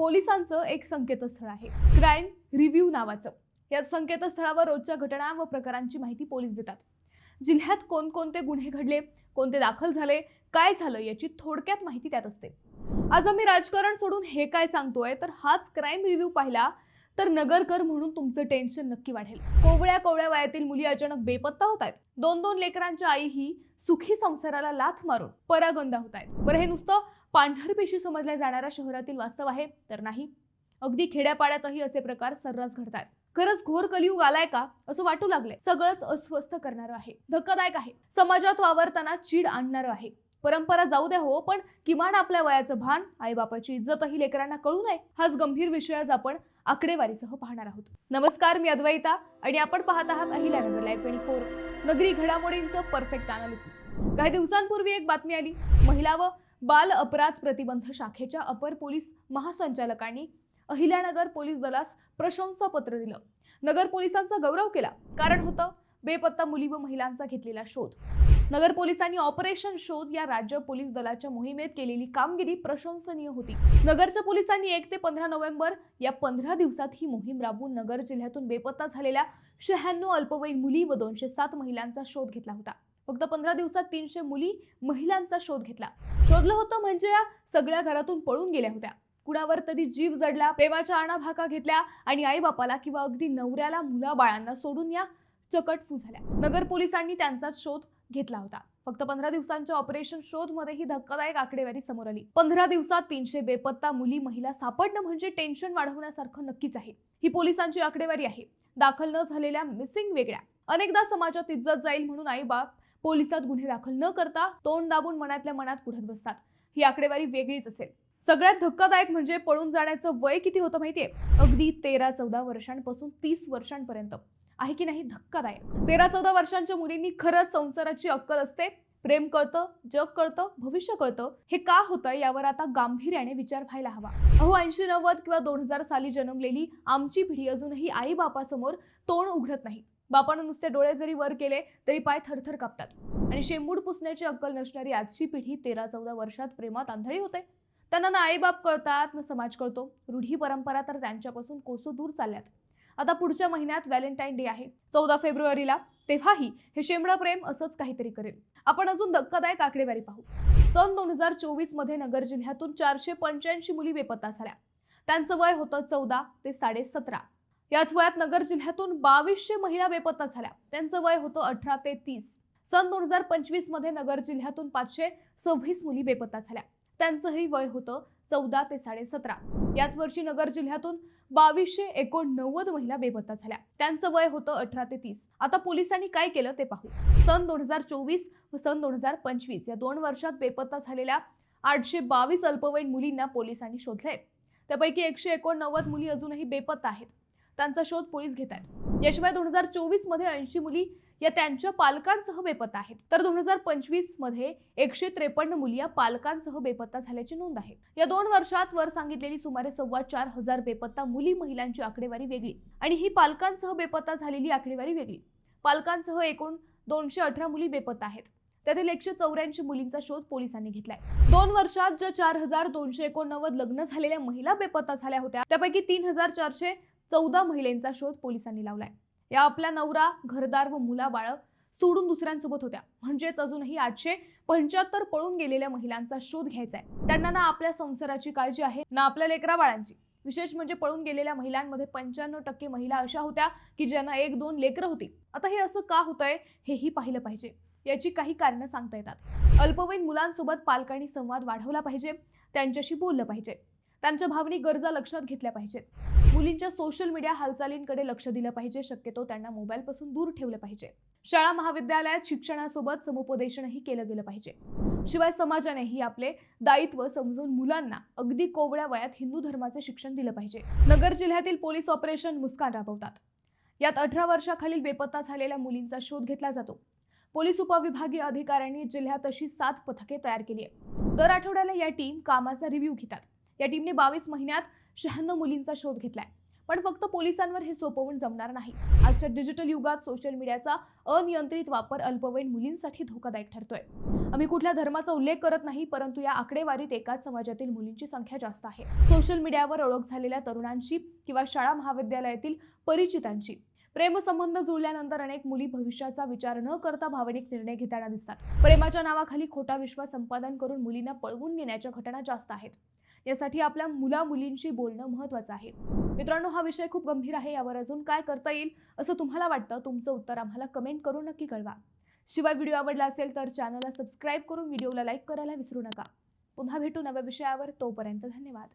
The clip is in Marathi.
पोलिसांचं एक संकेतस्थळ आहे. क्राईम रिव्ह्यू नावाचं. या संकेतस्थळावर रोजच्या घटना व प्रकारांची माहिती पोलीस देतात. जिल्ह्यात कोणकोणते गुन्हे घडले कोणते दाखल झाले काय झालं याची थोडक्यात माहिती त्यात असते. आज आम्ही राजकारण सोडून हे काय सांगतोय तर हाच क्राईम रिव्ह्यू पाहिला तर नगरकर म्हणून तुमचं टेन्शन नक्की वाढेल. कोवळ्या कोवळ्या वयातील मुली अचानक बेपत्ता होत आहेत. दोन दोन लेकरांच्या आई ही सुखी संसाराला लाथ मारून परागंदा होत आहेत. बरं हे नुसतं पांढरपेशी समजल्या जाणाऱ्या शहरातील वास्तव आहे तर नाही. अगदी खेड्यापाड्यातही असे प्रकार सर्रास घडतात. खरंच घोर कलियुग आलाय का असं वाटू लागले सगळंच अस्वस्थ करणारं आहे. धक्कादायक आहे. समाजात वावरताना चीड आणणारं आहे. परंपरा जाऊ द्या हो पण किमान आपल्या वयाचं भान आईबापाची इज्जतही लेकरांना कळू नये हाच गंभीर विषय आज आपण आकडेवारीसह पाहणार आहोत. नमस्कार मी अद्वैता आणि आपण पाहत आहात अहिल्यानगर लाईव्ह ट्वेंटी फोर नगरी घडामोडींचं परफेक्ट अनालिसिस काही दिवसांपूर्वी एक बातमी आली. महिला व बाल अपराध प्रतिबंध शाखेच्या अपर पोलीस महासंचालकांनी अहिल्यानगर पोलीस दलास प्रशंसापत्र दिलं. नगर पोलिसांचा गौरव केला. कारण होतं बेपत्ता मुली व महिलांचा घेतलेला शोध. नगर पोलिसांनी ऑपरेशन शोध या राज्य पोलीस दलाच्या मोहिमेत केलेली कामगिरी प्रशंसनीय होती. नगरच्या पोलिसांनी एक ते पंधरा नोव्हेंबर या पंधरा दिवसात ही मोहीम राबवून नगर जिल्ह्यातून बेपत्ता झालेल्या शहाण्णव अल्पवयीन मुली व दोनशे सात महिलांचा शोध घेतला होता. फक्त पंधरा दिवसात तीनशे मुली महिलांचा शोध घेतला. शोधलं होतं म्हणजे या सगळ्या घरातून पळून गेल्या होत्या. कुणावर तरी जीव जडला प्रेमाच्या आणाभाका घेतल्या आणि आईबापाला किंवा अगदी नवऱ्याला मुला बाळांना सोडून या चकटफू झाल्या. नगर पोलिसांनी त्यांचा शोध घेतला होता. फक्त पंधरा दिवसांच्या ऑपरेशन शोधमध्ये ही धक्कादायक आकडेवारी समोर आली. पंधरा दिवसात तीनशे बेपत्ता मुली महिला सापडणं म्हणजे टेन्शन वाढवण्यासारखं नक्कीच आहे. ही पोलिसांची आकडेवारी आहे. दाखल न झालेल्या मिसिंग वेगळ्या. अनेकदा समाजात इज्जत जाईल म्हणून आई बाप पोलिसात गुन्हे दाखल न करता तोंड दाबून मनातल्या मनात कुठत बसतात. ही आकडेवारी वेगळीच असेल. सगळ्यात धक्कादायक म्हणजे पळून जाण्याचं वय किती होतं माहितीये? अगदी तेरा चौदा वर्षांपासून तीस वर्षांपर्यंत. आहे की नाही धक्कादायक? तेरा चौदा वर्षांच्या मुलींनी खरंच संसाराची अक्कल असते? प्रेम कळतं जग कळतं भविष्य कळतं? हे का होतं यावर आता गांभीर्याने विचार व्हायला हवा. अहो ऐंशी नव्वद किंवा दोन हजार साली जन्मलेली आमची पिढी अजूनही आई बापासमोर तोंड उघडत नाही. बापानं नुसते डोळे जरी वर केले तरी पाय थरथर कापतात. आणि शेंबूड पुसण्याची अक्कल नसणारी आजची पिढी तेरा चौदा वर्षात प्रेमात आंधळी होते. त्यांना ना आईबाप कळतात ना समाज कळतो. रूढी परंपरा तर त्यांच्यापासून कोसो दूर चालल्यात. आता पुढच्या महिन्यात व्हॅलेंटाईन डे आहे. चौदा फेब्रुवारीला तेव्हाही हे शेंबडं प्रेम असंच काहीतरी करेल. आपण अजून धक्कादायक आकडेवारी पाहू. सन दोन हजार चोवीसमध्ये नगर जिल्ह्यातून चारशे पंच्याऐंशी मुली बेपत्ता झाल्या. त्यांचं वय होतं चौदा ते साडे सतरा. याच वयात नगर जिल्ह्यातून बावीसशे महिला बेपत्ता झाल्या. त्यांचं वय होतं अठरा ते तीस. सन दोन हजार पंचवीसमध्ये नगर जिल्ह्यातून पाचशे सव्वीस मुली बेपत्ता झाल्या. त्यांचंही वय होतं चौदा ते साडे सतरा. याच वर्षी नगर जिल्ह्यातून बावीसशे एकोणनव्वद महिला बेपत्ता झाल्या. त्यांचं वय होतं अठरा ते तीस. आता पोलिसांनी काय केलं ते पाहू. सन दोन हजार चोवीस व सन दोन हजार पंचवीस या दोन वर्षात बेपत्ता झालेल्या आठशे बावीस अल्पवयीन मुलींना पोलिसांनी शोधले त्यापैकी एकशे एकोणनव्वद मुली अजूनही बेपत्ता आहेत. त्यांचा शोध पोलीस घेत आहेत. याशिवाय दोन हजार चोवीसमध्ये ऐंशी मुली या त्यांच्या पालकांसह बेपत्ता आहेत. तर दोन हजार पंचवीसमध्ये एकशे त्रेपन्न मुली या पालकांसह बेपत्ता झाल्याची नोंद आहे. या दोन वर्षात वर सांगितलेली सुमारे सव्वा चार हजार बेपत्ता मुली महिलांची आकडेवारी वेगळी आणि ही पालकांसह बेपत्ता झालेली आकडेवारी वेगळी. पालकांसह एकूण दोनशे अठरा मुली बेपत्ता आहेत. त्यातील एकशे चौऱ्याऐंशी मुलींचा शोध पोलिसांनी घेतलाय. दोन वर्षात ज्या चार हजार दोनशे एकोणनव्वद लग्न झालेल्या महिला बेपत्ता झाल्या होत्या त्यापैकी तीन हजार चारशे चौदा महिलांचा शोध पोलिसांनी लावलाय. या आपल्या नवरा घरदार व मुला बाळ सोडून दुसऱ्यांसोबत होत्या. म्हणजेच अजूनही आठशे पंच्याहत्तर पळून गेलेल्या महिलांचा शोध घ्यायचा आहे त्यांना ना आपल्या संसाराची काळजी आहे ना आपल्या लेकरा बाळांची. विशेष म्हणजे पळून गेलेल्या महिलांमध्ये पंच्याण्णव टक्के महिला अशा होत्या की ज्यांना एक दोन लेकरं होती. आता हे असं का होतंय हेही पाहिलं पाहिजे. याची काही कारणं सांगता येतात. अल्पवयीन मुलांसोबत पालकांनी संवाद वाढवला पाहिजे. त्यांच्याशी बोललं पाहिजे. त्यांच्या भावनिक गरजा लक्षात घेतल्या पाहिजेत. मुलींच्या सोशल मीडिया हालचालींकडे लक्ष दिलं पाहिजे. शक्यतो त्यांना मोबाईलपासून दूर ठेवलं पाहिजे. शाळा महाविद्यालयात शिक्षणासोबत समुपदेशनही केलं गेलं पाहिजे. शिवाय समाजानेही आपले दायित्व समजून मुलांना अगदी कोवळ्या वयात हिंदू धर्माचे शिक्षण दिलं पाहिजे. नगर जिल्ह्यातील पोलीस ऑपरेशन मुस्कान राबवतात. यात अठरा वर्षाखालील बेपत्ता झालेल्या मुलींचा शोध घेतला जातो. पोलीस उपविभागीय अधिकाऱ्यांनी जिल्ह्यात अशी सात पथके तयार केली आहे दर आठवड्याला या टीम कामाचा रिव्ह्यू घेतात. या टीमने बावीस महिन्यात शहाण्णव मुलींचा शोध घेतलाय. पण फक्त पोलिसांवर हे सोपवून जमणार नाही. आजच्या डिजिटल युगात सोशल मीडियाचा अनियंत्रित वापर अल्पवयीन मुलींसाठी धोकादायक ठरतोय. आम्ही कुठल्या धर्माचा उल्लेख करत नाही परंतु या आकडेवारीत एकाच समाजातील मुलींची संख्या जास्त आहे. सोशल मीडियावर ओळख झालेल्या तरुणांची किंवा शाळा महाविद्यालयातील परिचितांची. प्रेमसंबंध जुळल्यानंतर अनेक मुली भविष्याचा विचार न करता भावनिक निर्णय घेताना दिसतात. प्रेमाच्या नावाखाली खोटा विश्वास संपादन करून मुलींना पळवून नेण्याच्या घटना जास्त आहेत. यासाठी आपल्या मुला मुलींशी बोलणं महत्त्वाचं आहे. मित्रांनो हा विषय खूप गंभीर आहे. यावर अजून काय करता येईल असं तुम्हाला वाटतं? तुमचं उत्तर आम्हाला कमेंट करून नक्की कळवा. शिवाय व्हिडिओ आवडला असेल तर चॅनलला सबस्क्राईब करून व्हिडिओला लाईक करायला विसरू नका. पुन्हा भेटू नव्या विषयावर. तोपर्यंत धन्यवाद.